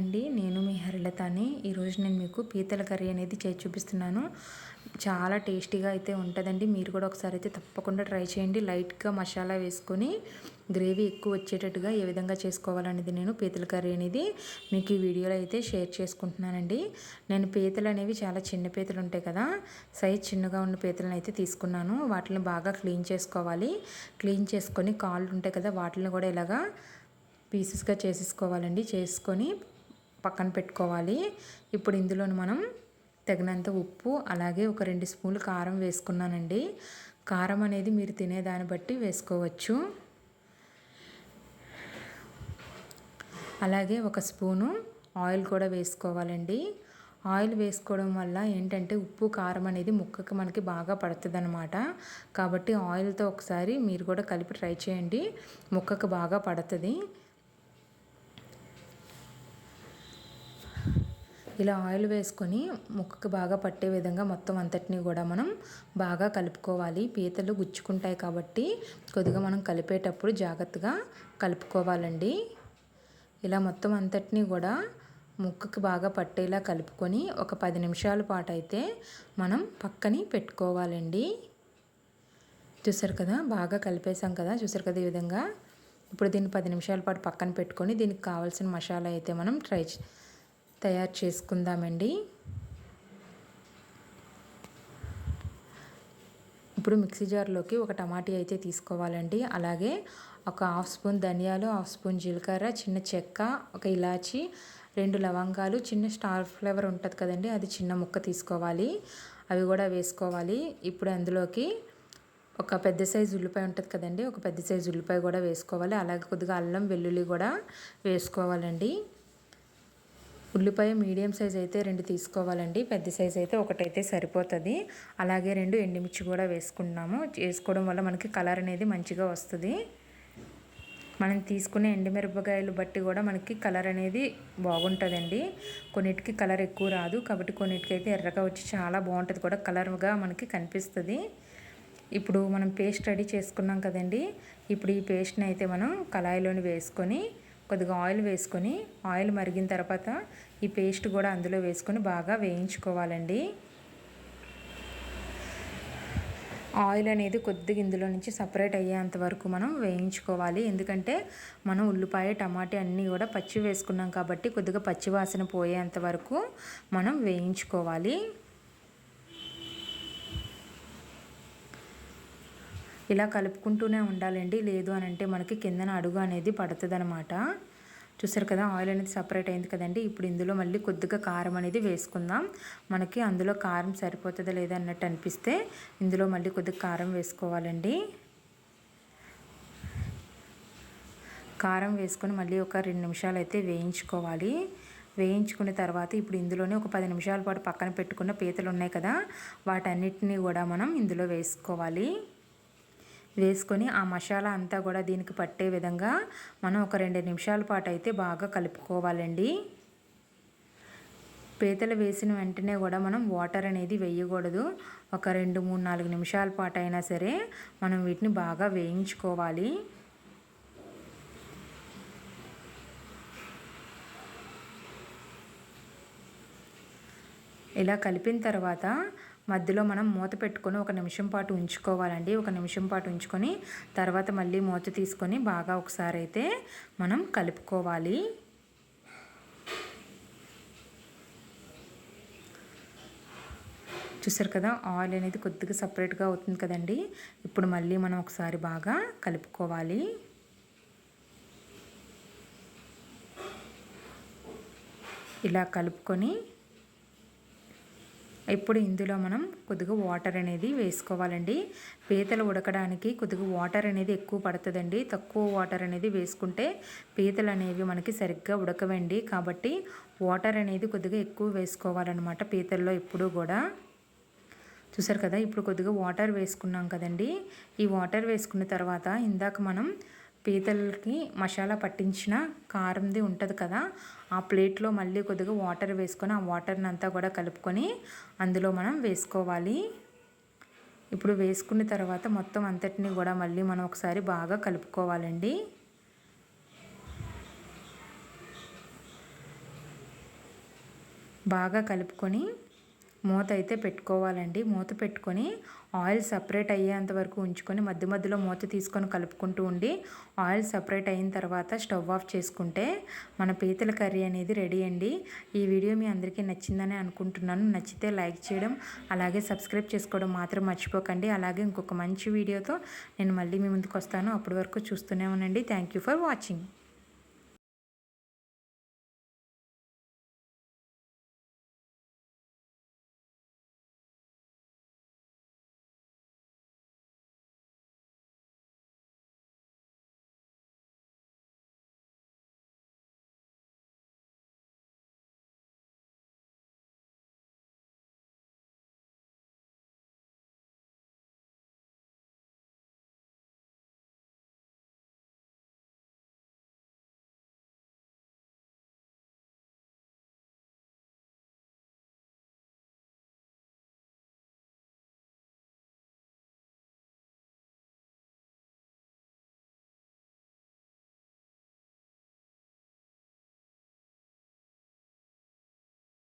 అండి. నేను మీ హరిలతని. ఈరోజు నేను మీకు పీతల కర్రీ అనేది చేసి చూపిస్తున్నాను. చాలా టేస్టీగా అయితే ఉంటుందండి. మీరు కూడా ఒకసారి అయితే తప్పకుండా ట్రై చేయండి. లైట్గా మసాలా వేసుకొని గ్రేవీ ఎక్కువ వచ్చేటట్టుగా ఏ విధంగా చేసుకోవాలనేది నేను పీతల కర్రీ అనేది మీకు ఈ వీడియోలో అయితే షేర్ చేసుకుంటున్నానండి. నేను పీతలు అనేవి చాలా చిన్న పీతలు ఉంటాయి కదా సైజ్ చిన్నగా ఉన్న పీతలను అయితే తీసుకున్నాను. వాటిని బాగా క్లీన్ చేసుకోవాలి. క్లీన్ చేసుకొని కాళ్ళు ఉంటాయి కదా వాటిని కూడా ఇలాగా పీసెస్గా చేసేసుకోవాలండి. చేసుకొని పక్కన పెట్టుకోవాలి. ఇప్పుడు ఇందులో మనం తగినంత ఉప్పు అలాగే ఒక రెండు స్పూన్లు కారం వేసుకున్నానండి. కారం అనేది మీరు తినేదాన్ని బట్టి వేసుకోవచ్చు. అలాగే ఒక స్పూను ఆయిల్ కూడా వేసుకోవాలండి. ఆయిల్ వేసుకోవడం వల్ల ఏంటంటే ఉప్పు కారం అనేది ముక్కకి మనకి బాగా పడుతుంది అనమాట కాబట్టి ఆయిల్తో ఒకసారి మీరు కూడా కలిపి ట్రై చేయండి. ముక్కకు బాగా పడుతుంది. ఇలా ఆయిల్ వేసుకొని ముక్కకు బాగా పట్టే విధంగా మొత్తం అంతటిని కూడా మనం బాగా కలుపుకోవాలి. పీతలు గుచ్చుకుంటాయి కాబట్టి కొద్దిగా మనం కలిపేటప్పుడు జాగ్రత్తగా కలుపుకోవాలండి. ఇలా మొత్తం అంతటినీ కూడా ముక్కకు బాగా పట్టేలా కలుపుకొని ఒక పది నిమిషాల పాటు అయితే మనం పక్కని పెట్టుకోవాలండి. చూసారు కదా? బాగా కలిపేసాం కదా? చూసారు కదా ఈ విధంగా? ఇప్పుడు దీన్ని పది నిమిషాల పాటు పక్కన పెట్టుకొని దీనికి కావాల్సిన మసాలా అయితే మనం ట్రై తయారు చేసుకుందామండి. ఇప్పుడు మిక్సీ జార్లోకి ఒక టమాటీ అయితే తీసుకోవాలండి. అలాగే ఒక హాఫ్ స్పూన్ ధనియాలు హాఫ్ స్పూన్ జీలకర్ర చిన్న చెక్క ఒక ఇలాచి రెండు లవంగాలు చిన్న స్టార్ ఫ్లేవర్ ఉంటుంది కదండి అది చిన్న ముక్క తీసుకోవాలి. అవి కూడా వేసుకోవాలి. ఇప్పుడు అందులోకి ఒక పెద్ద సైజు ఉల్లిపాయ ఉంటుంది కదండి ఒక పెద్ద సైజు ఉల్లిపాయ కూడా వేసుకోవాలి. అలాగే కొద్దిగా అల్లం వెల్లుల్లి కూడా వేసుకోవాలండి. ఉల్లిపాయ మీడియం సైజ్ అయితే రెండు తీసుకోవాలండి. పెద్ద సైజ్ అయితే ఒకటైతే సరిపోతుంది. అలాగే రెండు ఎండుమిర్చి కూడా వేసుకున్నాము వేసుకోవడం వల్ల మనకి కలర్ అనేది మంచిగా వస్తుంది. మనం తీసుకునే ఎండుమిరపకాయలు బట్టి కూడా మనకి కలర్ అనేది బాగుంటుందండి. కొన్నిటికి కలర్ ఎక్కువ రాదు. కాబట్టి కొన్నిటికి అయితే ఎర్రగా వచ్చి చాలా బాగుంటుంది కూడా. కలర్గా మనకి కనిపిస్తుంది. ఇప్పుడు మనం పేస్ట్ రెడీ చేసుకున్నాం కదండి. ఇప్పుడు ఈ పేస్ట్ని అయితే మనం కళాయిలోని వేసుకొని కొద్దిగా ఆయిల్ వేసుకొని ఆయిల్ మరిగిన తర్వాత ఈ పేస్ట్ కూడా అందులో వేసుకొని బాగా వేయించుకోవాలండి. ఆయిల్ అనేది కొద్దిగా ఇందులో నుంచి సపరేట్ అయ్యేంత వరకు మనం వేయించుకోవాలి. ఎందుకంటే మనం ఉల్లిపాయ టమాటా అన్నీ కూడా పచ్చి వేసుకున్నాం కాబట్టి కొద్దిగా పచ్చివాసన పోయేంత వరకు మనం వేయించుకోవాలి. ఇలా కలుపుకుంటూనే ఉండాలండి. లేదు అని అంటే మనకి కిందన అడుగు అనేది పడుతుంది అనమాట చూసారు కదా ఆయిల్ అనేది సపరేట్ అయింది కదండి. ఇప్పుడు ఇందులో మళ్ళీ కొద్దిగా కారం అనేది వేసుకుందాం. మనకి అందులో కారం సరిపోతుందా లేదా అన్నట్టు అనిపిస్తే ఇందులో మళ్ళీ కొద్దిగా కారం వేసుకోవాలండి. కారం వేసుకొని మళ్ళీ ఒక రెండు నిమిషాలు అయితే వేయించుకోవాలి. వేయించుకున్న తర్వాత ఇప్పుడు ఇందులోనే ఒక పది నిమిషాల పాటు పక్కన పెట్టుకున్న పీతలు ఉన్నాయి కదా వాటన్నిటిని కూడా మనం ఇందులో వేసుకోవాలి. వేసుకొని ఆ మసాలా అంతా కూడా దీనికి పట్టే విధంగా మనం ఒక రెండు నిమిషాల పాటు అయితే బాగా కలుపుకోవాలండి. పీతలు వేసిన వెంటనే కూడా మనం వాటర్ అనేది వేయకూడదు. ఒక రెండు మూడు నాలుగు నిమిషాల పాటు అయినా సరే మనం వీటిని బాగా వేయించుకోవాలి. ఇలా కలిపిన తర్వాత మధ్యలో మనం మూత పెట్టుకొని ఒక నిమిషం పాటు ఉంచుకోవాలండి. ఒక నిమిషం పాటు ఉంచుకొని తర్వాత మళ్ళీ మూత తీసుకొని బాగా ఒకసారి అయితే మనం కలుపుకోవాలి. చూసారు కదా ఆయిల్ అనేది కొద్దిగా సపరేట్గా అవుతుంది కదండి. ఇప్పుడు మళ్ళీ మనం ఒకసారి బాగా కలుపుకోవాలి. ఇలా కలుపుకొని ఇప్పుడు ఇందులో మనం కొద్దిగా వాటర్ అనేది వేసుకోవాలండి. పీతలు ఉడకడానికి కొద్దిగా వాటర్ అనేది ఎక్కువ పడుతుందండి. తక్కువ వాటర్ అనేది వేసుకుంటే పీతలు అనేవి మనకి సరిగ్గా ఉడకవండి. కాబట్టి వాటర్ అనేది కొద్దిగా ఎక్కువ వేసుకోవాలన్నమాట పీతల్లో ఎప్పుడూ కూడా. చూసారు కదా? ఇప్పుడు కొద్దిగా వాటర్ వేసుకున్నాం కదండి. ఈ వాటర్ వేసుకున్న తర్వాత ఇందాక మనం పీతలకి మసాలా పట్టించిన కారంది ఉంటుంది కదా ఆ ప్లేట్లో మళ్ళీ కొద్దిగా వాటర్ వేసుకొని ఆ వాటర్ని అంతా కూడా కలుపుకొని అందులో మనం వేసుకోవాలి. ఇప్పుడు వేసుకున్న తర్వాత మొత్తం అంతటిని కూడా మళ్ళీ మనం ఒకసారి బాగా కలుపుకోవాలండి. బాగా కలుపుకొని మూత అయితే పెట్టుకోవాలండి. మూత పెట్టుకొని ఆయిల్ సపరేట్ అయ్యేంత వరకు ఉంచుకొని మధ్య మధ్యలో మూత తీసుకొని కలుపుకుంటూ ఉండి ఆయిల్ సపరేట్ అయిన తర్వాత స్టవ్ ఆఫ్ చేసుకుంటే మన పీతల కర్రీ అనేది రెడీ అండి. ఈ వీడియో మీ అందరికీ నచ్చిందని అనుకుంటున్నాను. నచ్చితే లైక్ చేయడం అలాగే సబ్స్క్రైబ్ చేసుకోవడం మాత్రం మర్చిపోకండి. అలాగే ఇంకొక మంచి వీడియోతో నేను మళ్ళీ మీ ముందుకు వస్తాను. అప్పటి వరకు చూస్తూనే ఉండండి. Thank you for watching.